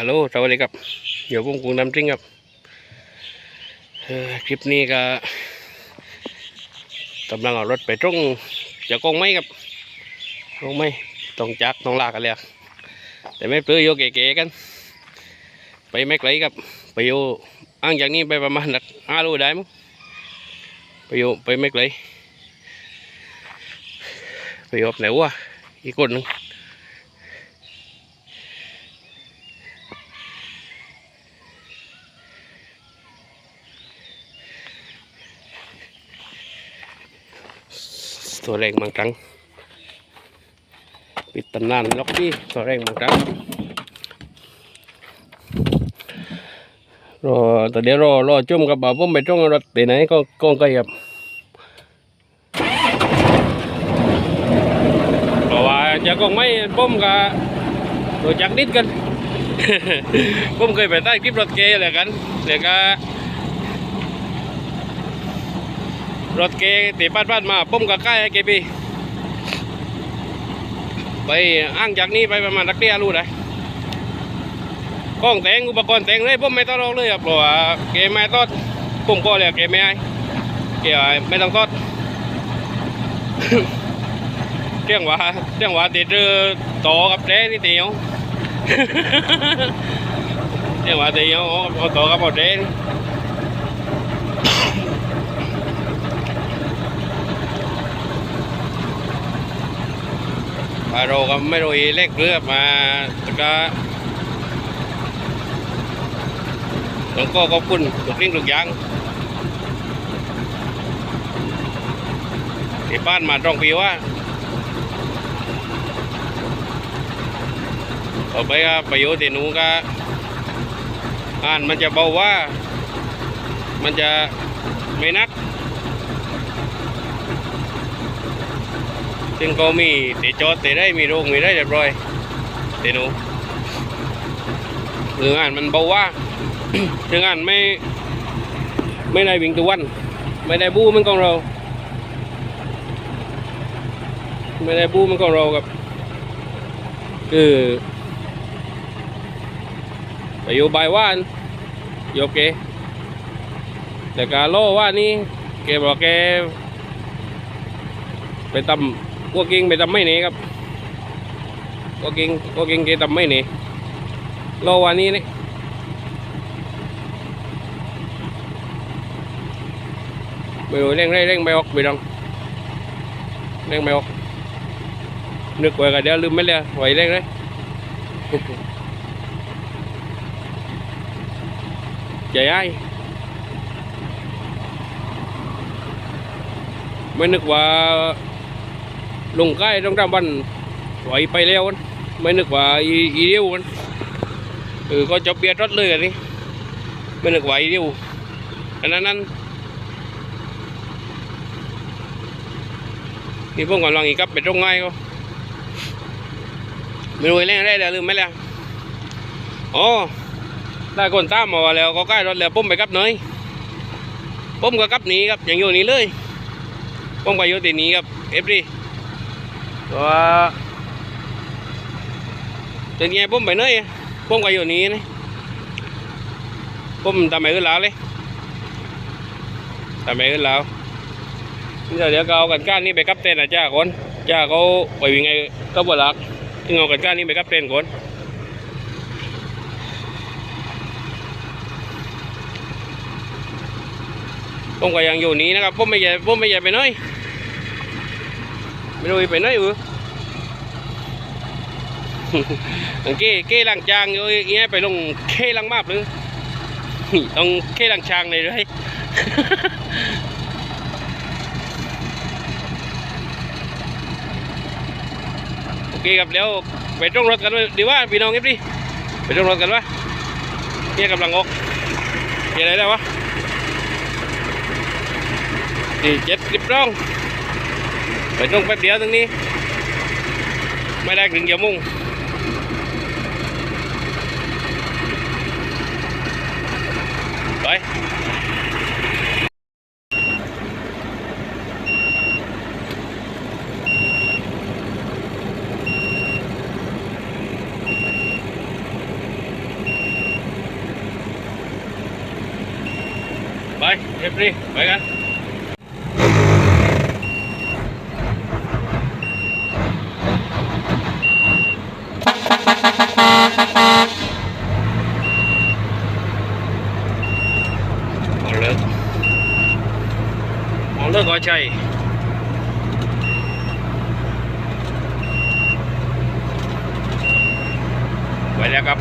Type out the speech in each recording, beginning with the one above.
ฮัลโหลสวัสดีครับเดี๋ยวผมกรุงน้ำจริงครับคลิปนี้ก็กำลังเอารถไปตรงจะกองไม้ครับกองไม้ต้องจักต้องลากกันเลยอะแต่ไม่เปลือยโยเก๋ๆกัน ไปไม่ไกลครับ ไปอยู่อ้างจากนี้ไปประมาณนักห้าโลได้มั้งไปอยู่ไปไม่ไกลไปอยู่ไหนวะอีกคนหนึง ตัวแรงบางครั้ง ปิดตำนานล็อกกี้ตัวแรงบางครั้งรอแต่เดี๋ยวรอรอจุ่มกับบ่าวผมไปตรงรถตีไหนก็ก็ไกลครับเพราะว่าจะกองไม่ผมกับตัวจักนิดกัน ผมเคยไปใต้คลิปรถเกย์เลยกันเดี๋ยวก็ รถเกตีบ้านบ้านมาปุ้มกับใกล้เกปีไปอ้างจากนี้ไปประมาณตักเดียรู้ได้กล้องแต่งอุปกรณ์แต่งเลยปุ้มไม่ต้องรองเลยครับเพราะว่าเกไม่ต้นปุ้มก็เลยเกไม่ให้เกไม่ต้องต้นเรื่องว่าเรื่องว่าติดเรือต่อกับเด้นี่เดียวเรื่องว่าเดียวเอาต่อกับเอาเด้ มาโรก็ไม่รู้อีเล็กเรือมาแต่ก็ต้องก็ขอบคุณทุกสิ่งทุกย่างที่บ้านมาตรงปีว่าต่อไปก็ไปอยู่ที่หนูนก็อ่านมันจะเบาว่า มันจะไม่นัก ซึ่งก็มีเตจอดติได้มีโรงมีได้เรียบร้อยติหนูหรืองานมันเบาว่าถึงงานไม่ไม่ได้วิ่งทุกวัน ไม่ได้บู้มันของเรา ไม่ได้บู้มันของเรากับคือไปอยู่บายว่านโยเกแต่กาโลว่านี่แกบอกแกไปตำ กัวกิงไปทำไม่หนีครับกัวกิงกัวกิงแกทำไม่หนีรอวันนี้นี่ไม่รู้เร่งเร่งเร่งไปออกไปดังเร่งไปออกนึกไว้ก็เดี๋ยวลืมไม่เลยไหวเร่งเลยใจไอ้ายไม่นึกว่า ลงใกล้ต้องทำวันไหวไปแล้วมันไม่นึกว่าอีเดียวันเออก็จบเบียดรถเลยอันนี้ไม่นึกว่าอีเดียวอันนั้นนั้นนี่พวกกำลังอีกครับไปตรงง่ายก็ไม่รู้ไอ้เรื่องไรเดี๋ยวลืมไหมล่ะอ๋อได้คนตามมาแล้วก็ใกล้รถแล้วปุ้มไปกับเนยปุ้มก็กับหนีครับอย่างอยู่นี่เลยปุ้มก็อยู่ที่นี้ครับเอฟดี ว่าเป็นไงผมไป nơi ผมก็อยู่นี่นี่ผมทำไมขึ้นแล้วเลยทำไมขึ้นแล้วเดี๋ยวเดี๋ยวก็เอากันก้านนี่ไปกับเต้นนะจ้าคนจ้าเขาไปวิ่งไงก็บ่รักถึงเอากันก้านนี่ไปกับเต้นคนผมก็ยังอยู่นี่นะครับผมไม่ใหญ่ผมไม่ใหญ่ไปหน้อย ไม่รู้ไปไหนอือเก้เก้ลังจางอยู่เงี้ยไปลงเก้ลังมาบหรือต้องเก้ลังจางเลยด้วยโอเคครับแล้วไปตรงรถกันเลยดีว่าพี่น้องเอฟดิไปตรงรถกันวะเนี่ยกำลังออกมีอะไรได้วะสี่เจ็ดสิบร่อง ไปตรงแป๊บเดียวตรงนี้ ไม่ได้ถึงเย่ามุ่งไปไปเฮฟรีไปกัน เอาเลิกเอาเลิกก็ใช่ไปแล้วครับ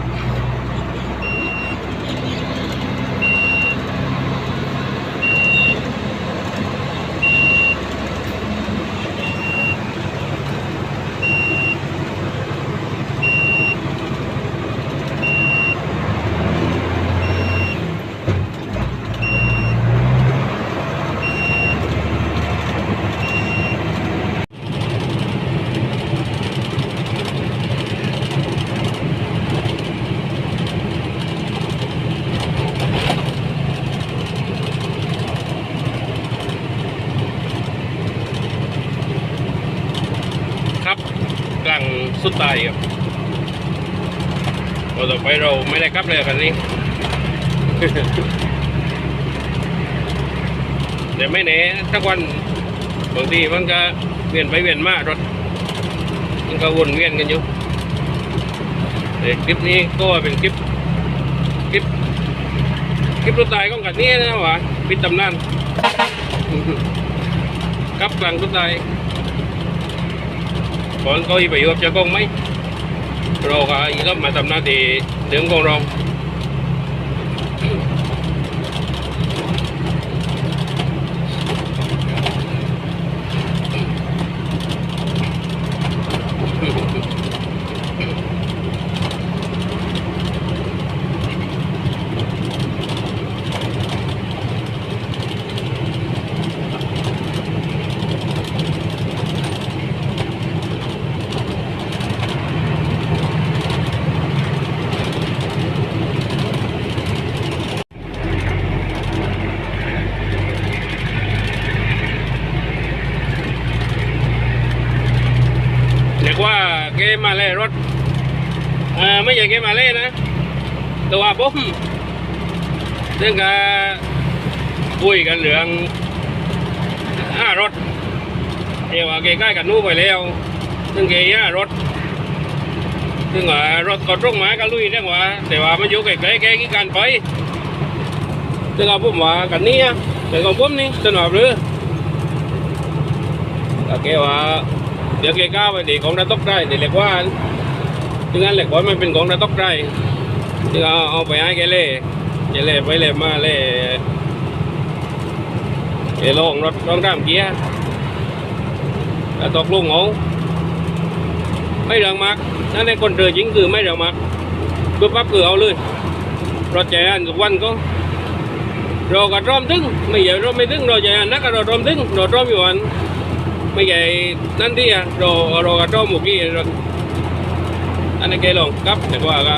ครับกลางสุดใต้ครับพอต่อ ไม่ได้กลับเลยคันนี้แต่ไม่แน่สักวันบางทีมันก็เวียนไปเวียนมารถมันก็วนเวียนกันอยู่แต่คลิปนี้ก็เป็นคลิปคลิปคลิปรถตายของกันนี้นะวะปิดตำนานกลับกลางสุดใต้ còn có gì phải hợp cho con mấy rồi cả gì đó mà tầm nó thì đứng con rong เราก็อีกก็มาทำหน้าที่เดิมกองเรายกว่าเกมมาเล่รถเอ่อไม่ใช่เกมมาเล่นะ ตัวผมเรื่องการคุยกันเรื่องห้ารถเรียว่าเกใกล้กันนู้ไปแล้ว ซึ่งเกห้ารถ ซึ่งว่ารถก็ตรงหมาก็ลุยเรื่องว่า แต่ว่ามันอยู่ไกลๆแกกี่การไป ซึ่งเอาผมว่ากันนี้แต่ของผมนี่สนอบหรือก็แกว่าเดี๋ยวแกก้าวไปดีของระตกได้เดี๋ยวเรียกว่าถึงงั้นเหล็กว่ามันเป็นของระตกได้ ถึงเอาเอาไปให้แกเล่แกเล่ไปเล่มาเล่แกลงรถลองตามเกียร์แล้วตกลงเอาไม่เรื่องมากนั่นในคนเรือจริงคือไม่เรื่องมากคือปั๊บคือเอาเลยรถใจอันทุกวันก็รอกับรอมถึงไม่ใช่รอไม่ถึงรอใจอันนักก็รอรอมถึงรอรอมอยู่อันไม่ใหญ่นั่นที่อะรอรอกระต้มหมกี้อันนี้แกลงครับแต่ว่าก็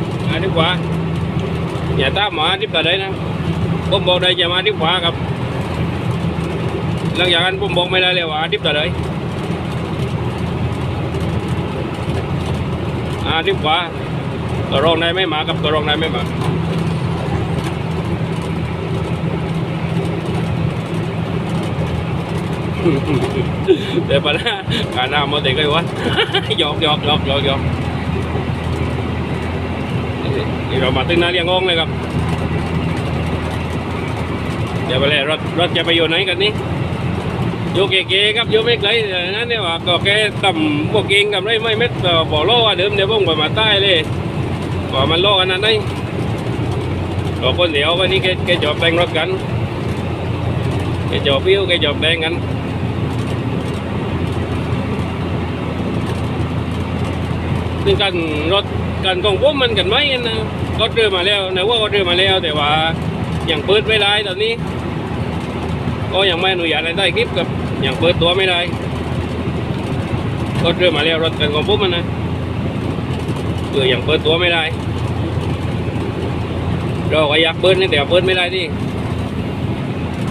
อันนี้กริปต่อร่องโอกเล่นต่อร่องกันพี่น้องเดี๋ยวจะไปเลยอ่าทิปขวาอย่าตามหมาทิปต่อได้นะผมบอกได้จะมาทิปขวาครับหลังจากนั้นผมบอกไม่ได้เลยว่าทิปต่อได้อ่าทิปขวาต่อร่องได้ไม่มากับต่อร่องได้ไม่มา để bà nó cả nào mà tiền cái quá giọt giọt giọt giọt giọt thì rồi mà tin nói liền ngon này gặp เรียงง้องเลยครับ เดี๋ยวไปเลยรถรถจะไปอยู่ไหนกันนี่อยู่เก๋ๆครับอยู่ไม่ไกลนั่นเนี่ยว่าก็แค่ต่ำพวกเก่งกับไรไม่เม็ดบ่อโล่เดิมเดี๋ยวผมไปมาใต้เลยบ่อมันโล่อันนั้นไงก็คนเดียววันนี้แกแกจอบแต่งรถกันแกจอบปิ้วแกจอบแต่งกันซึ่งการรถ การของผมมันกันไหมนะก็เรือมาแล้วนะว่าก็เรือมาแล้วแต่ว่าอยังเปิดไม่ได้ตอนนี้ ก็ยังไม่อนุญาตให้ได้คลิปกับอยังเปิดตัวไม่ได้ก็เริ่มมาแล้วรถกันของผมมันนะเออยังเปิดตัวไม่ได้เราก็อยากเปิดนี่แต่เปิดไม่ได้ดิ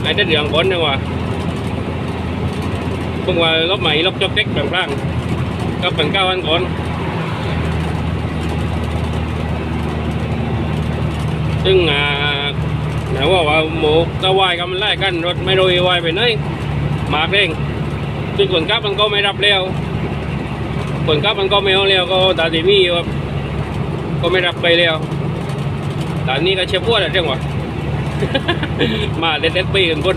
ไอ้เด็ดเรื่องก่อนดีกว่าเพิ่งว่ารถใหม่รถจอกเก๊กกลางก็เป็นเก้าวันก่อน ซึ่งอ่าไหนว่าว่าหมูตะวายกันมันไล่กันรถไม่รู้วายไปไหนมาเร่งซึ่งคนขับมันก็ไม่รับแล้วคนขับมันก็ไม่เอาแล้วก็ตาดีมีอยู่ครับก็ไม่รับไปแล้วตอนนี้ก็เชฟพวดอะไรเรื่องวะมาเด็ดเด็ดปีกันคน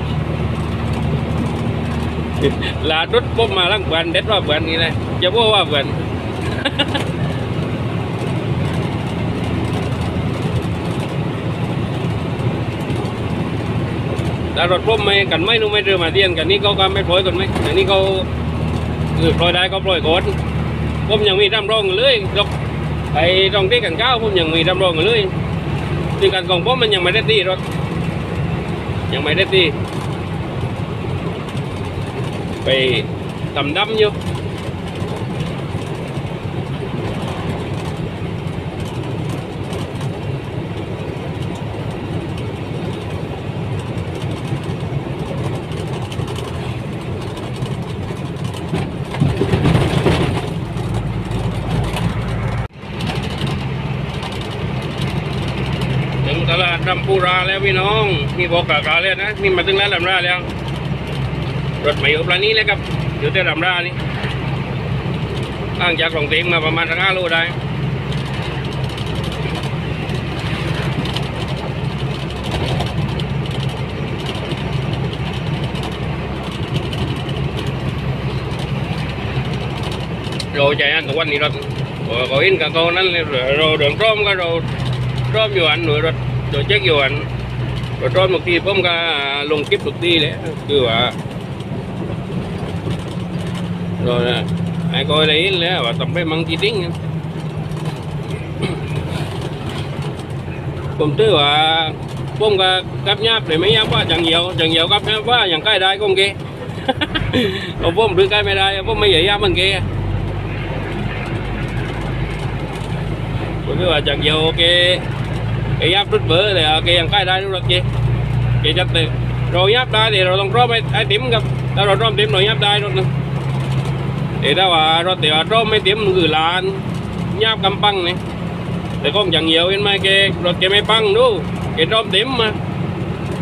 ลารถปุ๊บมาลังเบือนเด็ดว่าเบือนนี่นะจะพูดว่าเบือน แต่รถพุ่มไม่กันไม่นู้ไม่เรือมาเดียนกันนี่เขาก็ไม่ปล่อยกันไหมอันนี้เขาคือปล่อยได้ก็ปล่อยก่อนผมยังมีดำรองเลยรถไอ้ตรงที่กันก้าวผมยังมีดำรองเลยซึ่งการของผมมันยังไม่ได้ตีรถยังไม่ได้ตีไปตำดำอยู่ ถึงตลาดรำปูราแล้ว พี่น้องนี่บอกกล่าวแล้วนะนี่มาถึงแล้วลำราแล้วรถม่อยู่ปลานี้เลยครับอยู่ที่ลำรานี่ห่างจากกล่องเต็มมาประมาณสักห้าโลได้เราใจอันทุกวันนี้รถก็เห็นกับเขานั้นเราเดินร้อมก็เรารอบอยู่อันหน่วยรถตัวเช็คอยู่อัน รถรอบบางทีผมก็ลงคลิปทุกทีเลยคือว่าเราน่ะไอ้ก็ได้ยินแล้วว่าต้องไปมังกีดิ้งผมตื้อว่าผมก็กับญาติเลยไม่ยากว่าจังเหี่ยวจังเหี่ยวกับญาติว่าอย่างใกล้ได้ก็โอเคเอาผมหรือใกล้ไม่ได้ผมไม่ใหญ่ยากมันเกผมคิดว่าจังเหี่ยวโอเค cái giáp rút vỡ thì cái hàng cái đây nó được gì cái chất thì rồi giáp đây thì rồi ต้องรอบไอ้ไอ้ติ๋มกับถ้าเรารอบติ๋มหน่อยยับได้รถนึงแต่ถ้าว่ารถแต่ว่ารอบไม่ติ๋มคือลานยับกำปังนี่แต่ก็อย่างเหี่ยวเห็นไหมแกรถแกไม่ปังดูแกรอบติ๋มมา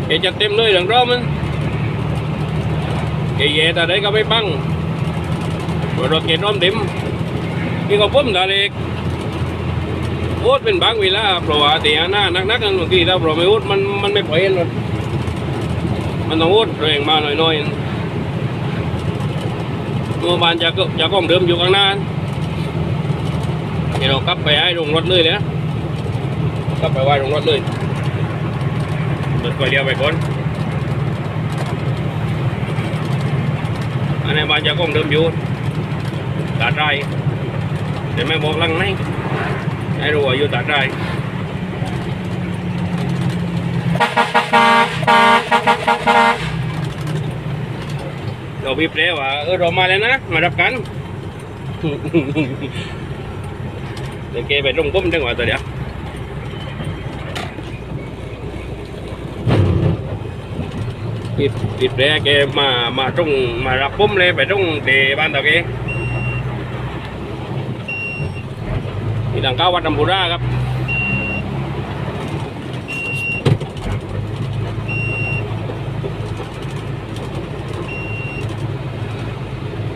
แกจะเต็มเลยหลังรอบมันแกแย่แต่ đấy ก็ไม่ปังรถแกรอบติ๋มนี่ก็พุ่มแต่เล็ก โอ๊ตเป็นบางเวลาเพราะว่าเตียหน้านักนักๆกันบางทีถ้าเราไม่โอ๊ตมันมันไม่ปล่อยหรอกมันต้องโอ๊ตแรงมาหน่อยๆเมื่อวานจะก็จะก้องเดิมอยู่ข้างหน้าเดี๋ยวเรากลับไปให้ลงรถเลยเลยนะกลับไปไหว้ลงรถเลยรถไปเดียวไปก่อนอันนี้บ้านจะก้องเดิมอยู่ตาดไรแต่ไม่บอกลังไหน ให้รู้ว่าอยู่ตัดได้เราพี่เปรว่าเออเรามาแล้วนะ มารับกันเดี๋ยวแกไปตรงก้มจังหวะตัวเดียวพี่พี่เปรแกมา มาตรงมารับปุ้มเลยไปตรงเดบ้านตะเก ที่ทางเข้าวัดลำพูราครับ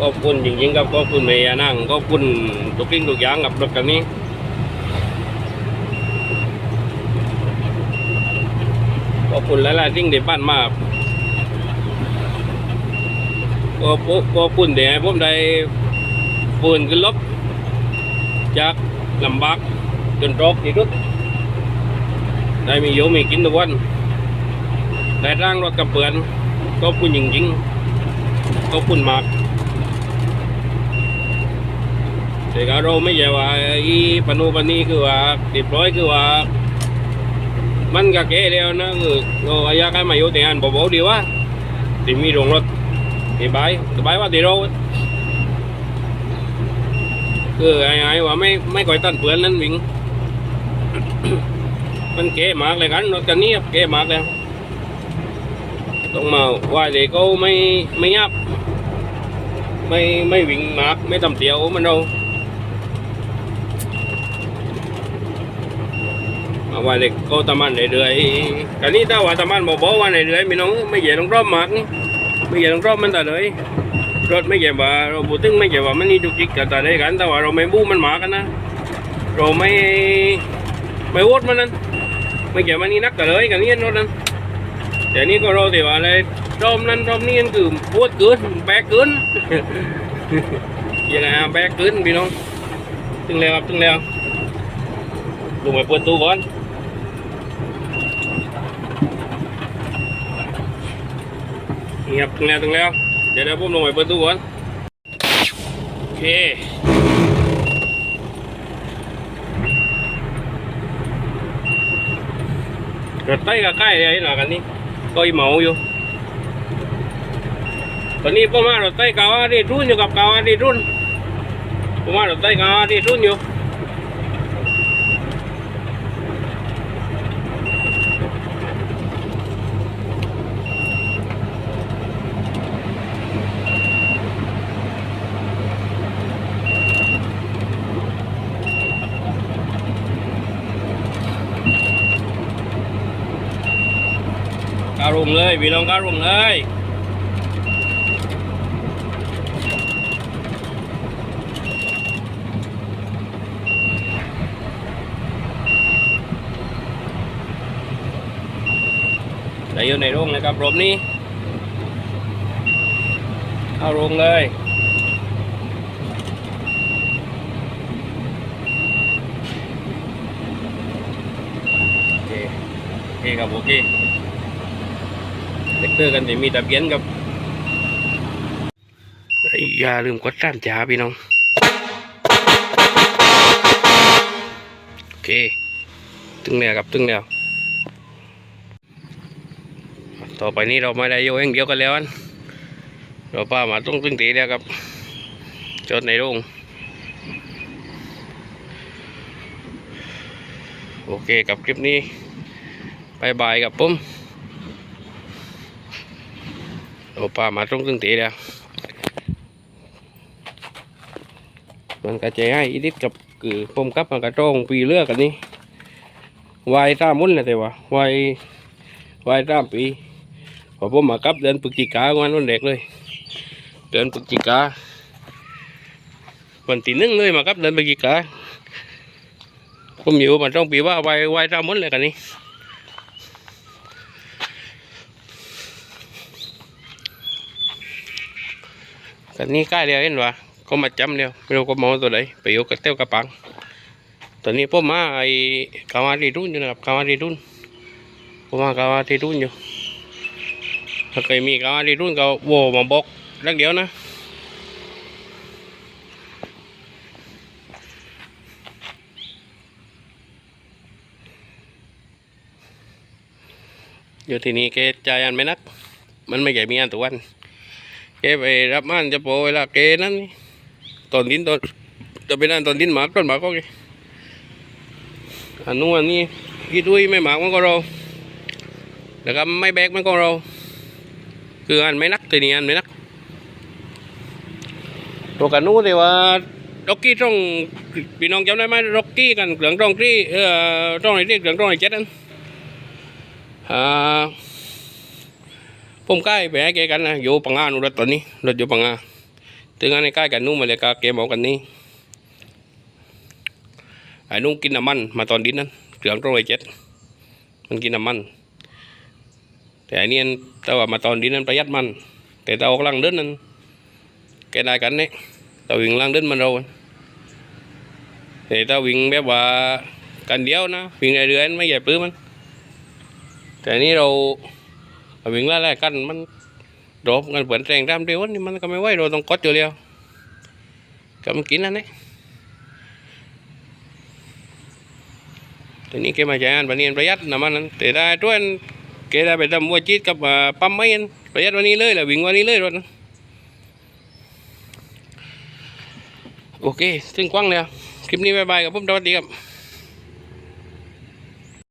ขอบคุณจริงๆครับขอบคุณเมียนั่งขอบคุณทุกสิ่งทุกอย่างกับรถคันนี้ขอบคุณหลายๆสิ่งที่บ้านมาก็ขอบคุณเดี๋ยวให้ผมได้ฟืนขึ้นลบจาก ลำบากจนรกที่สุดได้มีอยู่มีกินทุกวันได้ร่างรถกระเปือนก็คุณจริงๆก็คุณมากแต่ก็เราไม่ใช่ว่าอีปนูปนีคือว่าติดร้อยคือว่า มันก็เก๋แล้วนะคือเราอยากให้มาอยู่ที่อันเบาๆดีว่าที่มีโรงรถสบายสบายว่าที่เรา คือไอ้ไอ้ว่าไม่ไม่ก่อยตันเปือนนั้นวิ่ง มันเก๋มากเลยกันรถคันนี้เก๋มากแล้วต้องมาว่าเด็กเขาไม่ไม่ยับ ไม่ไม่วิ่งมากไม่ทำเตียวมันเรามาว่าเด็กก็ทำมันเรื่อยๆกันนี้ถ้าว่าทำมันบอกว่าเรื่อยๆม่น้องไม่เหยียดต้องรอบมากนี่ไม่เหยียดต้องรอบมันแต่เลย รถไม่เหยียบว่าเราบูตึงไม่เหยียบว่ามันนี่จุกจิกกันแต่ได้กัน แต่ว่าเราไม่บู้มันหมากันนะ เราไม่ไม่วดมันนั้น ไม่เหยียบมันนี่นักแต่เลยกันนี้รถนั้นแต่นี่ก็เราแต่ว่าอะไรรอบนั้นรอบนี้มันคือวดเกินแบกเกินยังไงแบกเกินพี่น้องตึงแล้วครับตึงแล้วลงไปเปิดตู้ก่อนเงียบตึงแล้วตึงแล้ว ดี๋ยวเดี๋ยวผมลงไปเปิดตู้ก่อน โอเค รถไต้ก็ใกล้เลยหล่ะกันนี่ก็อีเหมาอยู่ ตอนนี้ผมมารถไต้กาวาดีรุ่นอยู่กับกาวาดีรุ่นผมมารถไต้กาวาดีรุ่นอยู่ รุมเลยพี่น้องการุมเลยได้อยู่ในโรงนะครับรอบนี้เข้าโรงเลยโอเคโอเคครับโอเค เตอร์กันจะมีตะเบียนกับอย่าลืมกดตามจ้าพี่น้อง โอเค ตึงแล้วครับตึงแล้ว ต่อไปนี้เราไม่ได้โยงเดียวกันแล้วนเราป้ามาต้องตึงตีแล้วครับ จดในโรงโอเคกับคลิปนี้บายบายกับผม เราป้ามาต้องตึงตีแล้วมันกระจายให้อีดิดกับคือผมกับมันกระโจงปีเลือกกันนี่วายตามมุนเลยแต่ว่าวายวายตามปีพอผมมากับเดือนพฤศจิกางานวันเด็กเลย เดือนพฤศจิกาวันที่หนึ่งเลยมากับเดือนพฤศจิกาผมอยู่มาต้องปีว่าว้ไว้ตามหมดเลยกันนี้ กันนี้ใกล้เดียวเห็นวะก็มาจำเดียวไม่รู้ก็มองตัวไหนไปยู่กับเต้วกระปังตอนนี้ผมมาไอ้กาวาดีรุ่นอยู่นะครับกาวาดีรุ่นผมมากาวาดีรุ่นอยู่ถ้าเคยมีก็ดีรุ่นก็โวมาบอกรักเดียวนะอยู่ที่นี่แกจายอันไม่นัก มันไม่ใหญ่มีอันตัววัน แกไปรับมันจะโปเวลาแกนั้นตอนดินตอนจะเป็นอันตอนดินหมากต้นหมากก็แกอันนู้นอันนี้กี่ด้วยไม่หมากมันก็เราแล้วก็ไม่แบกมันก็เรา คืออันไม่นักทีนี้อันไม่นักตัวกันนู้นเลยว่าร็อกกี้ต้องพี่น้องจำได้ไหมร็อกกี้กันเหลืองตรงที่เอ่อตรงไหนที่เหลืองตรงไหนเจ็ดอันอ่า ผมใกล้ไปให้แกกันนะอยู่ปังงานุรถตอนนี้รถอยู่ปังงาถึงอันนี้ใกล้กันนู้นมาเลยก็เกมเอากันนี้ไอ้นุ่งกินน้ำมันมาตอนดินนั้นเหลืองตรงไหนเจ็ดมันกินน้ำมัน แต่อันนี้แต่ว่ามาตอนนี้นั้นประหยัดมัน แต่ตาออกลังเดินนั้นแกได้กันเนี่ยตาวิ่งลังเดินมันเราแต่ตาวิ่งแบบว่ากันเดียวนะวิ่งเรื่อยๆไม่ใหญ่ปื้มมัน แต่อันนี้เรา วิ่งไล่ๆกันมันโดบกันเปิดแรงตามเดียวนี่มันก็ไม่ไหวเราต้องกดอยู่เดียวก็มันกินนั่นเองทีนี้แกมาใช้งานปานนีประหยัดน้ำมันนั้นแต่ได้ต้วนแกได้ไปทำวัวจีดกับปั๊มไม่นั้นประหยัดวันนี้เลยแหละวิ่งวันนี้เลยรถนั้นโอเค ซึ่งกว้างเลยคลิปนี้บายบายกับผมสวัสดีครับ